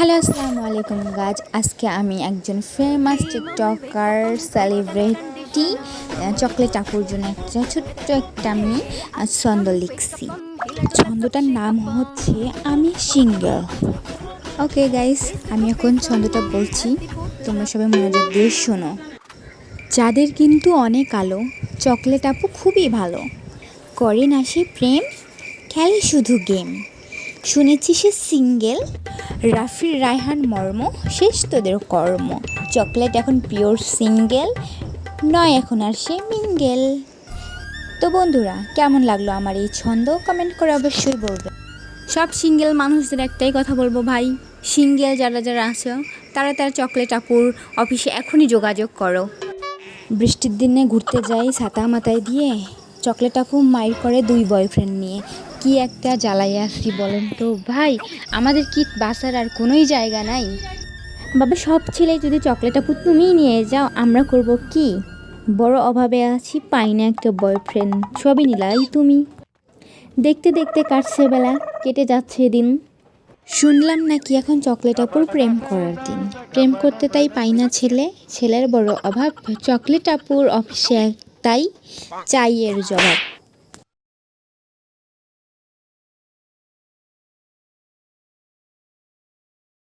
Hello, আসসালামু আলাইকুম গাজ আজকে আমি একজন ফেমাস টিকটকার সেলিব্রিটি চকলেট আপুর জন্য একটা ছোট্ট একটা আমি ছন্দ লিখছি। ছন্দটার নাম হচ্ছে, আমি সিঙ্গেল ওকে গাইস আমি এখন ছন্দটা বলছি। তোমরা সবাই মনোযোগ দিয়ে শোনো। যাদের কিন্তু অনেক আলো চকলেট আপু খুবই ভালো। করে না সে প্রেম, খেলে শুধু গেম শুনেছি সে সিঙ্গেল রাফির রায়হান মর্ম শেষ তোদের কর্ম। চকলেট এখন পিওর সিঙ্গেল নয় এখন আর সে মিঙ্গেল। তো বন্ধুরা কেমন লাগল আমার এই ছন্দ? কমেন্ট করে অবশ্যই বলবে। সব সিঙ্গেল মানুষদের একটাই কথা বলব ভাই। সিঙ্গেল যারা যারা আছো তারা তারা চকলেট আপুর অফিসে এখনই যোগাযোগ করো। বৃষ্টির দিনে ঘুরতে যাই ছাতা মাথায় দিয়ে চকলেট আপু মাইর করে দুই বয়ফ্রেন্ড নিয়ে। কি একটা জ্বালাই আসছি বলেন তো। ভাই আমাদের কি বাসার আর কোনোই জায়গা নাই? বাবা সব ছেলে যদি চকলেট আপু তুমিই নিয়ে যাও আমরা করব কি? বড় অভাবে আছি পাই না একটা বয়ফ্রেন্ড সবই নিলাই তুমি। দেখতে দেখতে কাটছে বেলা কেটে যাচ্ছে দিন। শুনলাম নাকি এখন চকলেট আপুর প্রেম করার দিন। প্রেম করতে তাই পাই না ছেলে। ছেলের বড় অভাব চকলেট আপুর অফিসে তাই চাই এর জবাব।